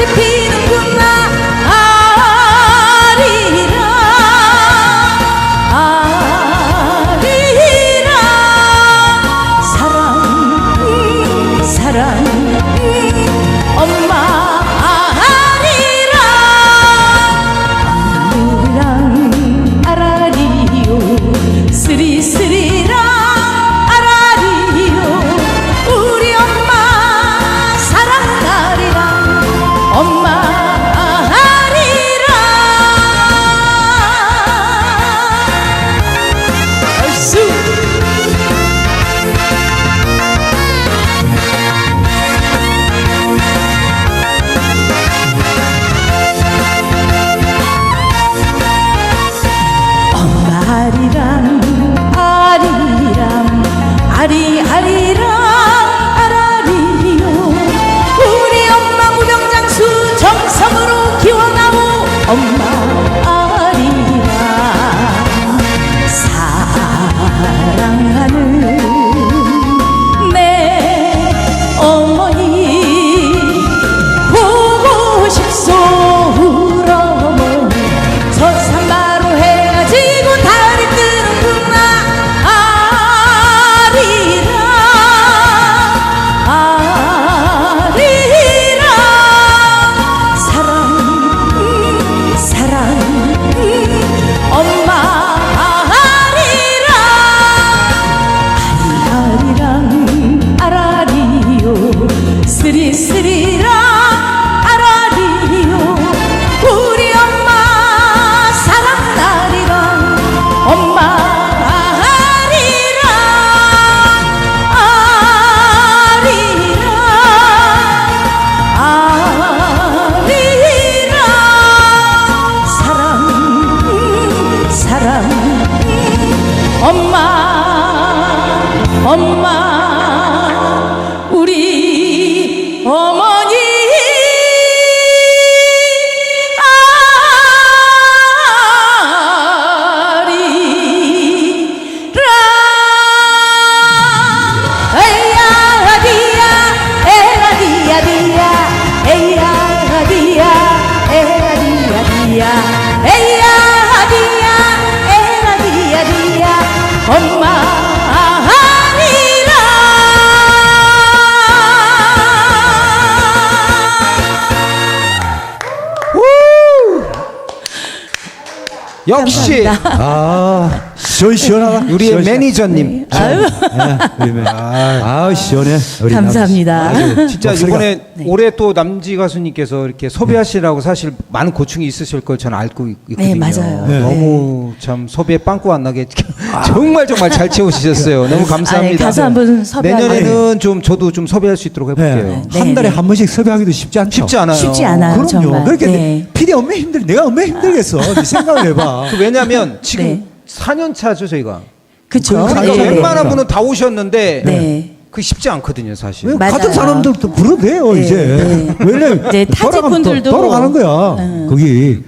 않는 엄마 엄마 역시. 아, 시원시원하다. 우리의 시원시원. 매니저님. 아유 예, 우리 매. 아, 시원해. 우리 감사합니다. 남자. 진짜 목소리가- 이번에 네. 올해 또 남지 가수님께서 이렇게 섭외하시라고 사실 많은 고충이 있으실 걸 저는 알고 있- 있거든요. 네, 맞아요. 네. 너무 참 섭외 빵꾸 안 나게 정말 정말 잘 채워주셨어요. 너무 아, 네, 감사합니다. 가수 한분 섭외하고 내년에는 좀 저도 좀 섭외할 수 있도록 해볼게요. 네. 한 달에 네. 한 번씩 섭외하기도 쉽지 않죠. 쉽지 않아요. 쉽지 않아요. 그럼요. 정말. 그렇게 네. PD 얼마나 힘들, 내가 얼마나 힘들겠어. 네 생각을 해봐. 그 왜냐하면 지금 네. 4년 차죠 저희가. 그쵸 그러니까 네. 웬만한 분은 다 오셨는데 네. 그 쉽지 않거든요 사실. 왜 맞아요. 같은 사람들도 돼요, 네, 이제. 네. 왜냐면 이제 타지 돌아가면 또 분들도- 돌아가는 거야. 음. 거기.